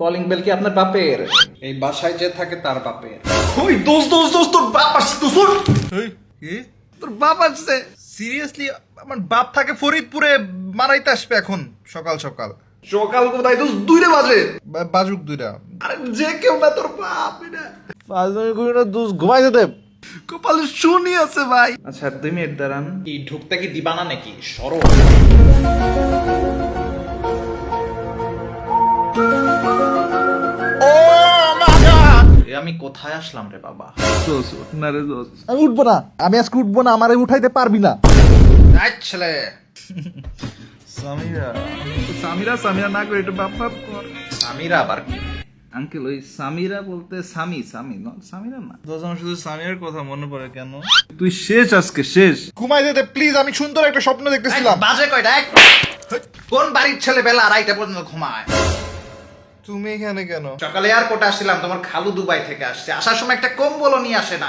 Calling bell কি আপনার বাপের? এই বাসায় যে থাকে তার বাপের। ওই দোষ দোষ দোষ তোর বাপ আসছে তো শোন। কি? তোর বাপ আসছে। সিরিয়াসলি আমার বাপ থাকে ফরিদপুরে মারাইতে আসবে এখন সকাল সকাল। সকাল কোথায়? দোষ দুইটা বাজে। বাজুক দুইটা। আরে যে কেউ না তোর বাপ এটা করে না দুস ঘুমাই যেতে কপালে শুনি আছে ভাই। আচ্ছা দুই মিনিট দাঁড়ান। কি ঢুকতে কি দিবা না নাকি? সরো। আমি কোথায় আসলাম রে বাবা? না রে আমি উঠবো না। আমি আজকে উঠবো না আমারে উঠাইতে পারবি না। আই ছেলে। সামিরা। সামিরা সামিরা না করে এটা বাপ বাপ কর। সামিরা আবার কি? আঙ্কেল ওই সামিরা বলতে সামি সামি না সামিরা না। দোষ আমার শুধু সামিরার কথা মনে পড়ে কেন? তুই শেষ আজকে শেষ। ঘুমাই যেতে প্লিজ আমি সুন্দর একটা স্বপ্ন দেখতেছিলাম। বাজে কয়টা। কোন বাড়ির ছেলে বেলা আড়াইটা পর্যন্ত ঘুমায়? তুমি এখানে কেন? সকালে এয়ারপোর্টে আসছিলাম তোমার খালু দুবাই থেকে আসছে। আসার সময় একটা কম্বলও নিয়ে আসে না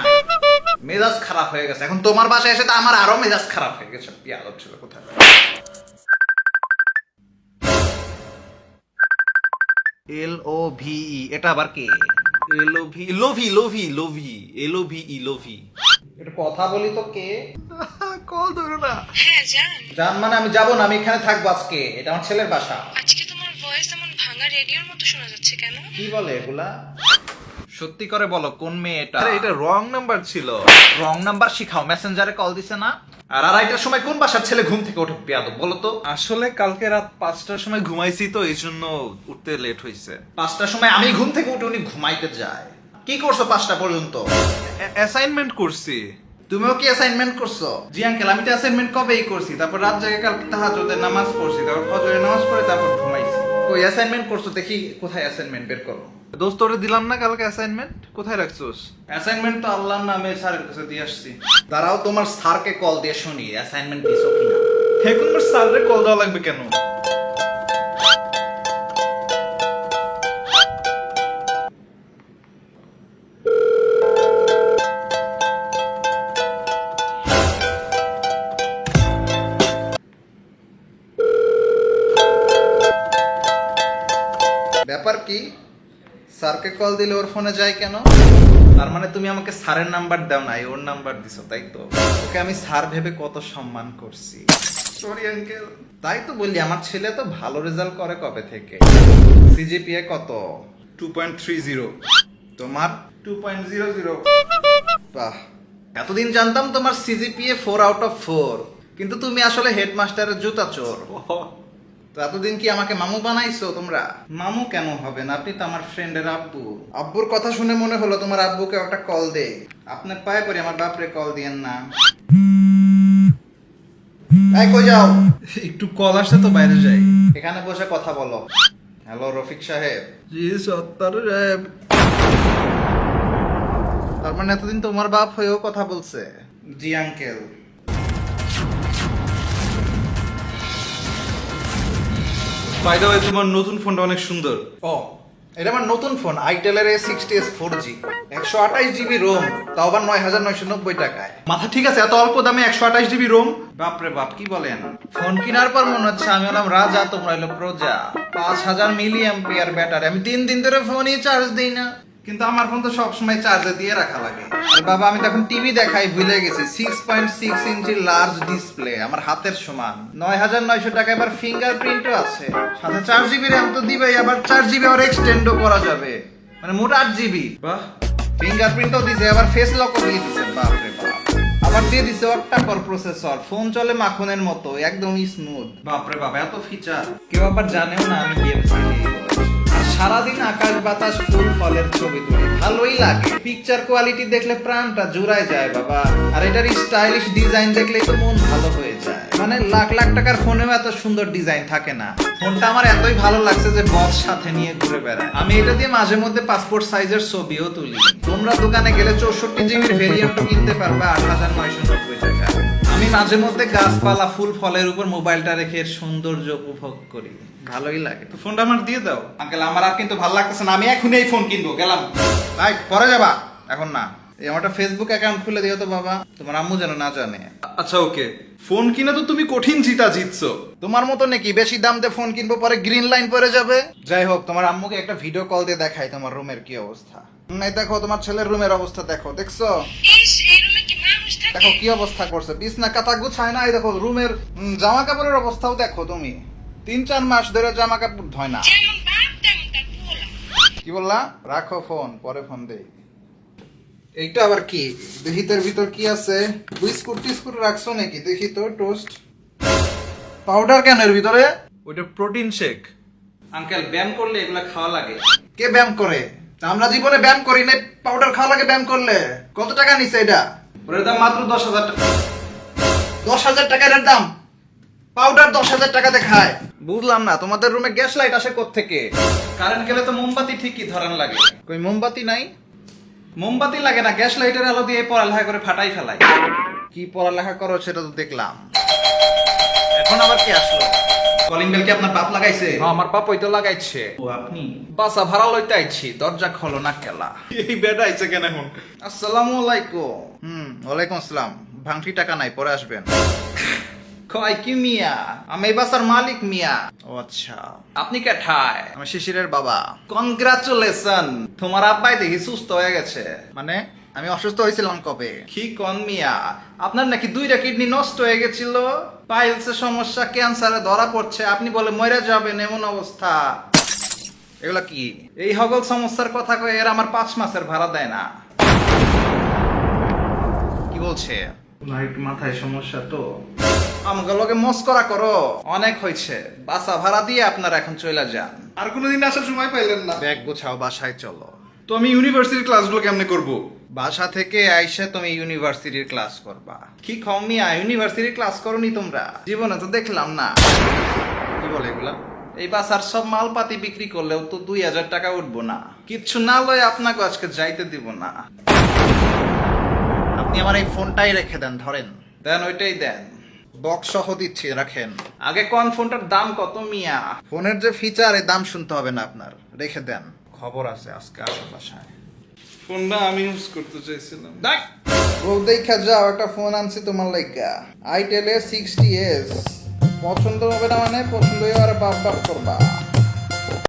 মেজাজ খারাপ হয়ে গেছে। এখন তোমার বাসায় এসে তো আমার আরও মেজাজ খারাপ হয়ে গেছে। পিয়াদব ছিল কোথায়? এল ও ভি ই এটা আবার কে? এল ও ভি লোভি লোভি লোভি এল ও ভি ই লোভি। এটা কথা বলি তো কে? কল ধরো না। হ্যাঁ জান জান মানে আমি যাব না আমি এখানে থাকব আজকে। এটা আমার ছেলের বাসা আজকে তোমার ভয়েস এমন ভাঙা রেডিওর মতো শোনা যাচ্ছে কেন? কি বলে এগুলা? সত্যি করে বলো কোন মেয়ে এটা? আরে এটা রং নাম্বার ছিল। রং নাম্বার শিখাও মেসেঞ্জারে কল দিছে না? আর আড়াইটার সময় কোন বাসার ছেলে ঘুম থেকে ওঠে? পেয়াদব বলো তো। আসলে কালকে রাত পাঁচটার সময় ঘুমাইছি তো এই জন্য উঠতে লেট হয়েছে পাঁচটার সময় আমি ঘুম থেকে উঠে উনি ঘুমাইতে যায়। কি করছ পাঁচটা পর্যন্ত? অ্যাসাইনমেন্ট করছি। তুমিও কি অ্যাসাইনমেন্ট করছ? জি আঙ্কেল আমি তো অ্যাসাইনমেন্ট কবেই করছি? তারপর রাত জায়গায় কালকে তাহাজুদের নামাজ পড়ছি তারপর ফজরের নামাজ পড়ে তারপর ঘুমাইছি ওই অ্যাসাইনমেন্ট করছ? দেখি কোথায় অ্যাসাইনমেন্ট বের করো। দোস্ত ওরে দিলাম না কালকে অ্যাসাইনমেন্ট কোথায় রাখছোস? অ্যাসাইনমেন্ট তো আল্লাহর নামে স্যারের কাছে দিয়ে আসছি। দাঁড়াও তোমার স্যারকে কল দিয়ে শুনি অ্যাসাইনমেন্ট দিছো কিনা? এখন স্যাররে কল দেওয়া লাগবে কেন? কি? স্যারকে কল দিলে ওর ফোনে যায় কেন? তার মানে তুমি আমাকে স্যারের নাম্বার দাও নাই ওর নাম্বার দিছো তাই তো? ওকে আমি স্যার ভেবে কত সম্মান করছি। সরি আঙ্কেল তাই তো বললি আমার ছেলে তো ভালো রেজাল্ট করে কবে থেকে? সিজিপিএ কত? টু পয়েন্ট থ্রি জিরো তোমার? টু পয়েন্ট জিরো জিরো বাহ। এতদিন জানতাম তোমার CGPA four out of four কিন্তু তুমি আসলে হেডমাস্টারের জুতা চোর। তো এতদিন কি আমাকে মামু বানাইছো তোমরা? মামু কেন হবে না? আপনি তো আমার ফ্রেন্ডের আব্বু। আব্বুর কথা শুনে মনে হলো তোমার আব্বুকে একটা কল দে। আপনার পায়ে পড়ি আমার বাপরে কল দিয়েন না। এই কই যাও? একটু কল আসছে তো বাইরে যাই। এখানে বসে কথা বলো। হ্যালো রফিক সাহেব। জি সত্তর সাহেব। তার মানে এতদিন তোমার বাপ হয়েও কথা বলছে। জি আঙ্কেল বাই দ্য ওয়ে তোমার নতুন ফোনটা অনেক সুন্দর। ও, এটা আমার নতুন phone আইটেলের A sixty S four G একশো আঠাশ জিবি রোম, তাও আবার নয় হাজার নয়শো নব্বই টাকায়। মাথা ঠিক আছে, এত অল্প দামে একশো আঠাশ জিবি রোম? বাপরে বাপ, কি বলেন? ফোন কেনার পর মনে হচ্ছে আমি হলাম রাজা, তোমরা হলো প্রজা। পাঁচ হাজার মিলি অ্যাম্পিয়ার ব্যাটারি, আমি তিন দিন ধরে ফোনই চার্জ দিই না। কিন্তু আমার ফোন তো সবসময় চার্জে দিয়ে রাখা লাগে। বাবা আমি তখন টিভি দেখাই ভুলে গেছি। Six point six inch large display আমার হাতের সমান। নয় হাজার নয়শো টাকা এবার ফিঙ্গারপ্রিন্টও আছে। সাথে চার জিবি র্যাম তো দিবেই আবার চার জিবি আবার এক্সটেন্ডও করা যাবে। মানে মোট আট জিবি বাহ। ফিঙ্গারপ্রিন্টও দিছে আবার ফেস লকও দিয়ে দিছে। বাপ রে বাপ। আবার দিয়ে দিছে অক্টাকর প্রসেসর ফোন চলে মাখনের মতো একদম স্মুথ বাপ রে বাপ এত ফিচার কেউ আবার জানেও না আমি গেম খেলি সারাদিন আকাশ বাতাস, ফুল, ফলের ছবি তুলি। ভালোই লাগে। পিকচার কোয়ালিটি দেখলে প্রাণটা জুড়ায় যায় বাবা। আর এটার স্টাইলিশ ডিজাইন দেখলেই তো মন ভালো হয়ে যায়। মানে লাখ লাখ টাকার ফোনেও এত সুন্দর ডিজাইন থাকে না। ফোনটা আমার এতই ভালো লাগছে যে বস সাথে নিয়ে ঘুরে বেড়ায়। আমি এটা দিয়ে মাঝে মধ্যে পাসপোর্ট সাইজের ছবিও তুলি। তোমরা দোকানে গেলে চৌষট্টি জিবির ভেরিয়েন্টও কিনতে পারবে, আট হাজার নয়শো নব্বই টাকা আমি মাঝে মধ্যে গাছপালা, ফুল, ফলের উপর মোবাইলটা রেখে সৌন্দর্য উপভোগ করি। ভালোই লাগে। তো ফোনটা আমার দিয়ে দাও। আঙ্কেল, আমার আর কিন্তু ভালো লাগতেছে না। আমি এখনই এই ফোন কিনবো। গেলাম। ভাই, পরে যাবা। এখন না। এই আমারটা ফেসবুক অ্যাকাউন্ট খুলে দিও তো বাবা। তোমার আম্মু যেন না জানে। আচ্ছা ওকে। ফোন কিনে তো তুমি কঠিন জিতা জিতছো। তোমার মতো নাকি বেশি দাম দিয়ে ফোন কিনবো পরে গ্রিন লাইন পরে যাবে? যাই হোক, তোমার আম্মুকে একটা ভিডিও কল দিয়ে দেখাই তোমার রুমের কি অবস্থা। নাই দেখো, তোমার ছেলের রুমের অবস্থা দেখো। দেখছ? এই রুমে কি দেখো কি অবস্থা করছে। বিছনা কাতা গুছায় না এই দেখো রুমের জামা কাপড়ের অবস্থাও দেখো তুমি। তিন চার মাস ধরে জামা কাপড় ধয় না। তার কি বললা? রাখো ফোন পরে ফোন দেই। এইটা আবার কি? দেহিতের ভিতর কি আছে? বিস্কুট টিস্কুট রাখছো নাকি? দেখি তো টোস্ট। পাউডার কেন এর ভিতরে? ওইটা প্রোটিন শেক। আঙ্কেল ব্যায়াম করলে এগুলা খাওয়া লাগে। কে ব্যায়াম করে? আমরা জীবনে ব্যায়াম করি না পাউডার খাওয়া লাগে ব্যায়াম করলে। কত টাকা নিছে এটা? ওটার দাম মাত্র দশ হাজার টাকা। দশ হাজার টাকার দাম? পাউডার দশ হাজার টাকাতে খায় বুঝলাম না তোমাদের রুমে গ্যাস লাইট আসে থেকে কারেন্ট গেলে তো মোমবাতি ঠিকই ধরান লাগে। কই মোমবাতি নাই? মোমবাতি লাগে না গ্যাস লাইটের আলো দিয়ে পড়ালেখা করে ফাটাই ফেলাই। কি পড়ালেখা করো সেটা তো দেখলাম। এখন আবার কি আসলো? কলিং বেল কি আপনার বাপ লাগাইছে? আমার বাপ ওইটা লাগাইছে। ও আপনি? বাসা ভাড়া লইতে আইছি দরজা খোলো না কেলা। এই বেটা আইছে কেন এখন? আসসালামু আলাইকুম। হুম ওয়ালাইকুম আসসালাম। ভাঙটি টাকা নাই পরে আসবেন। কয় কি মিয়া? আমি এই বাসার মালিক মিয়া। ও আচ্ছা। আপনি কে ঠায় আমি শিশিরের বাবা। কনগ্রাচুলেশন তোমার আব্বাই দেখি সুস্থ হয়ে গেছে। মানে আমি অসুস্থ হয়েছিলাম কবে? কি কন মিয়া? আপনার নাকি দুইটা কিডনি নষ্ট হয়ে গেছিল। পাইলসের সমস্যা ক্যান্সারে ধরা পড়ছে। আপনি বলে মরে যাবেন এমন অবস্থা। এগুলা কি? এই হগল সমস্যার কথা কয়ে এর আমার পাঁচ মাসের ভাড়া দেয় না। কি বলছে? লাইট মাথায় সমস্যা তো। আমাকে লগে মস্করা করো। অনেক হয়েছে। বাসা ভাড়া দিয়ে আপনারা এখন চলে যান। আর কোনোদিন আসার সময় পাইলেন না। ব্যাগ গোছাও বাসায় চলো। তো আমি ইউনিভার্সিটির ক্লাসগুলো কেমনে করব? বাসা থেকে আইসে তুমি ইউনিভার্সিটির ক্লাস করবা। কি কম মিয়া ইউনিভার্সিটির ক্লাস করনি তোমরা? জীবনে তো দেখলাম না। কি বলে এগুলা? এই বাসার সব মালপাতি বিক্রি করলেও তো দুই হাজার টাকা উঠবো না। কিচ্ছু না লয় আপনাকে আজকে যাইতে দিব না। আপনি আমার এই ফোনটাই রেখে দেন, ধরেন। দেন ওইটাই দেন। বক্স সহ দিচ্ছি, রাখেন। আগে কোন ফোনটার দাম কত মিয়া? ফোনের যে ফিচার এর দাম শুনতে হবে না আপনার। রেখে দেন। খবর আছে আজকে আসো বাসায়। ফোনটা আমি ইউজ করতে চাইছিলাম? দেখ। বউ দেখা যাও একটা ফোন আনছি তোমার লাইগা আইটেল এ সিক্সটি এস পছন্দ হবে না মানে পছন্দ হয়ে আর বাপ বাপ করবা।